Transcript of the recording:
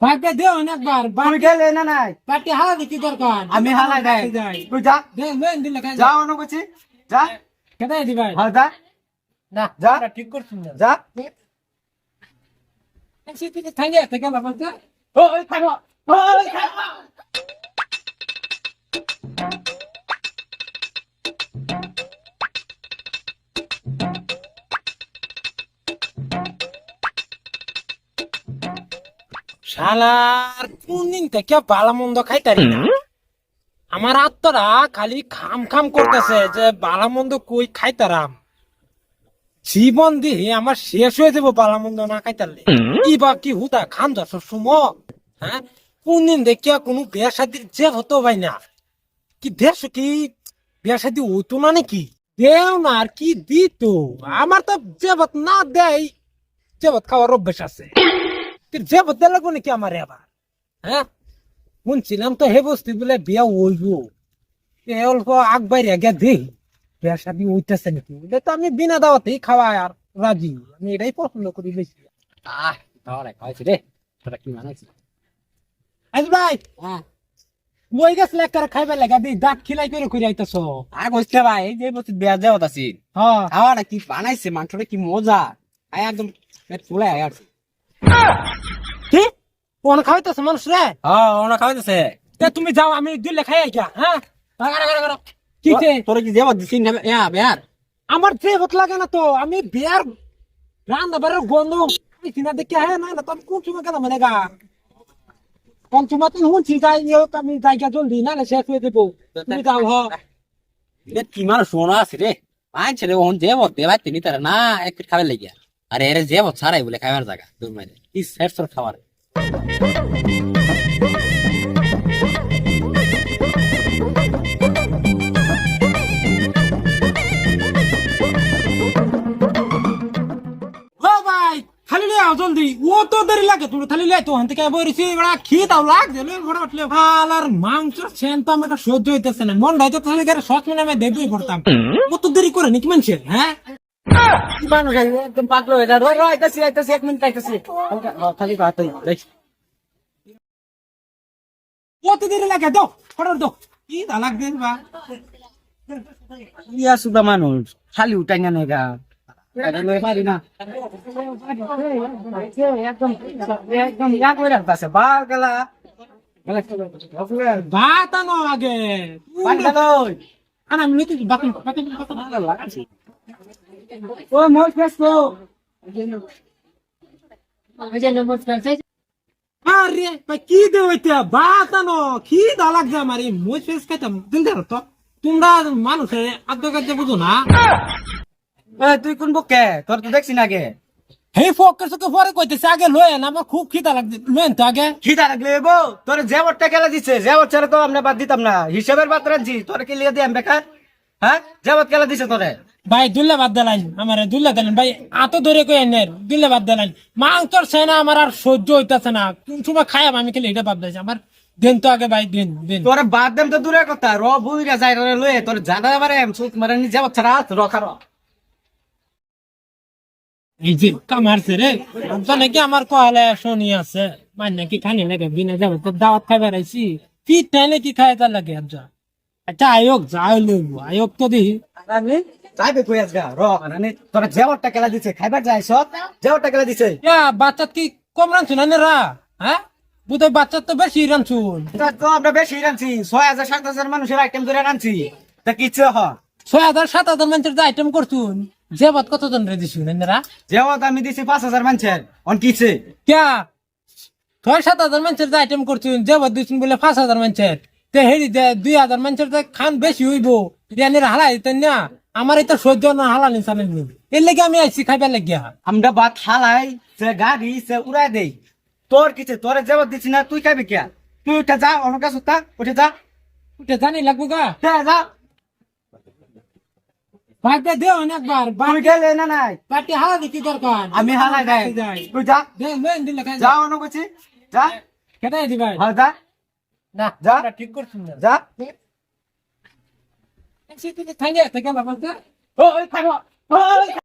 পাইপটা দে অনেকবার তুমি গেলে না নাই? পাটি হালা দিতে দরকার। আমি হালাই নাই। যাই তুই যা। দে মেন দিলে খাই যা অন্য করছি যা। কেটাই দিবাই হ্যাঁ যা। না যা। ঠিক করছিস না। যা। সেদিকে থাঙ্গে থেকে বাবা ওই থাঙ্গো ওই থাকো। শালার কোন দিন থেকে ভালো মন্দ খাইতারি না। আমার আত্মরা খালি খাম খাম করতেছে যে ভালো মন্দ কই খাইতারাম। জীবন দিয়ে আমার শেষ হয়ে যাব ভালো মন্দ না খাইতারলে। কি বা কি হুদা খান দশ সময় হ্যাঁ? কোন দিন দেখিয়া কোনো বিয়া শাদির যে হতো ভাই না। কি দেশ কি বিয়া শাদি হইতো না নাকি? দেও না আর কি দিত। আমার তো জেবত না দেয়। জেবত খাওয়ার অভ্যেস আছে। তোর জেবত দেওয়া লাগবো নাকি আমার আবার? হ্যাঁ? শুনছিলাম তো হে বস্তি বলে বিয়া হইব। এ অল্প আগ বাইরে গিয়া দেখি বিয়া শাদি হইতেছে নাকি? বলে তো আমি বিনা দাওয়াতেই খাওয়াই আর রাজি। আমি এটাই পছন্দ করি বেশি। আহ তাহলে খাইছি রে। তোরা কি আজ ভাই হ্যাঁ। বই গেছ লেখার খাইবার লাগা দি দাঁত খিলাই করে করে আইতাছ। আর কইছে ভাই এই যে বছর বিয়া দেওয়া আছি। হ্যাঁ। খাওয়াটা কি বানাইছে মাংসটা কি মজা। আয় একদম পেট ফুলে আয় আর। কি? কোন খাইতেছ মানুষ রে। হ্যাঁ ওনা খাওয়াইতেছে তে তুমি যাও আমি দিলে খাই আইকা হ্যাঁ? রাগা, রাগা, রাগা। কি যে তোরা কি দেওয়া দিছিস না ইয়া বিয়ার আমার যে হত লাগে না তো আমি বিয়ার রান্না বাড়ার গন্ধ পাইছি না দেখে হ্যাঁ না না তো আমি কোন সময় কেন মানে গা? কোন সময় তুমি শুনছি যাই ইয়ে আমি জায়গা জলদি না না শেষ হয়ে দেবো তুমি যাও হ। এটা কি মানুষ শোনা আছে রে? আইন ছেলে ওহন যে বল দেবাই তিনি তারা না এক পেট খাবার লাগিয়া আরে এর যে বল ছাড়াই বলে খাবার জায়গা দূর মাইরে। কি সেট সর খাবার? জলদি। ও তো দেরি লাগে তুমি খালি লিয়ে তো হান থেকে বইছি বড়া খিদ আও লাগ দিলে বড় উঠলে ভালো আর মাংস সেন তো আমাকে সহ্য হইতেছে না। মন হয়তো তাহলে গেলে সস আমি দেবই পড়তাম কত দেরি করে নাকি মানুষের হ্যাঁ? মানুষ একদম পাগলো এটা রয় রয় আইতাছি আইতাছি এক মিনিট আইতাছি খালি বাতাই দেখ কত দেরি লাগে দাও ফটো দাও কি দা লাগবে বা ইয়া সুদা মানুষ খালি উঠাই না নেগা এটা লই পারি না একদম একদম ইয়া করে রাখতাছে বার গেলা ভাত আনো আগে পানি লই আনা আমি নিতে বাকি বাকি বাকি ও মোর ফেসবো আরে ভাই কি দে হইতে ভাত আনো কি দা লাগছে আমার এই মুজ ফেস খাইতাম দিন ধরো তো তোমরা মানুষের আদ্য কাজে বুঝো না এ তুই কোন বকে তোর তো দেখছি না আগে হে ফোকাস সকে পরে কইতেছে আগে লয়ে না আমার খুব খিদা লাগছে লয়েন তো আগে খিদা লাগলে বো তোর জেবরটা গেলে দিছে জেবর ছাড়া তো আমরা বাদ দিতাম না হিসাবের বাদ রাখছি তোর কি লিয়ে দিয়াম বেকার হ্যাঁ জেবর গেলে দিছে তোরে ভাই দুল্লা বাদ দিলাইন আমার দুল্লা দিলেন ভাই আতো ধরে কই এনে দুল্লা বাদ দিলাইন মাংসর সেনা আমার আর সহ্য হইতাছে না। কোন সময় খাইয়াম আমি খেলে এটা বাদ দিয়েছি আমার দিন তো আগে ভাই দিন দিন। তোরে বাদ দেম তো দূরের কথা। র বুইরা যাই রে লয়ে। তোর জানা মারে সুত মারে নি ছাড়া রখার এই যে কামারছে রে। তো নাকি আমার কহালে শুনি আছে। মানে নাকি খানি লাগে বিনা যাবে। তো দাওয়াত খাইবার আইছি। কি টাইলে কি খাই তার লাগে আচ্ছা আচ্ছা আয়োগ লইব। আয়োগ তো দেখি। আমি যাইবে কই আজগা? র মানে তোর জেবরটা গেলে দিছে খাইবার যাই সব জেবরটা গেলে দিছে? ইয়া বাচ্চা কি কম রানছুন না রা? হ্যাঁ? বুধ বাচ্চা তো বেশি রানছুন তা তো আমরা বেশি রানছি ছয় হাজার সাত হাজার মানুষের আইটেম ধরে রানছি তা কিচ্ছু হ? ছয় হাজার সাত হাজার মানুষের যে আইটেম করছুন বাদ কতজন রে দিছুন এনারা জেবত আমি দিছি পাঁচ হাজার মানুষের। অন কিছে ক্যা ছয় সাত হাজার মানুষের যে আইটেম করছুন বাদ দিছুন বলে পাঁচ হাজার মানুষের। তে হেরি দে দুই হাজার মানুষের যে খান বেশি হইব এনারা হালাই না। আমার এটা সহ্য না হালানি চালেন নি এর লেগে আমি আইছি খাইবার লাগিয়া আমরা ভাত খালাই সে গাড়ি সে উড়াই দেই। তোর কিছে তোরে জেবত দিছি না তুই খাবি কে তুই উঠে যা অন্য কাজ উঠা উঠে যা ওটা জানি লাগবো গা। যা। যা দেও অনেকবার তুমি গেলে না নাই? হালা দিতে দরকার? আমি হালাই দেয় তুই যা। দে দিলে খাই যা। অন্য করছি যা। দিবাই হ্যাঁ যা। না যা। ঠিক করছুন না। যা। থাঙ্গে বাবা ও ওই থাকো ওই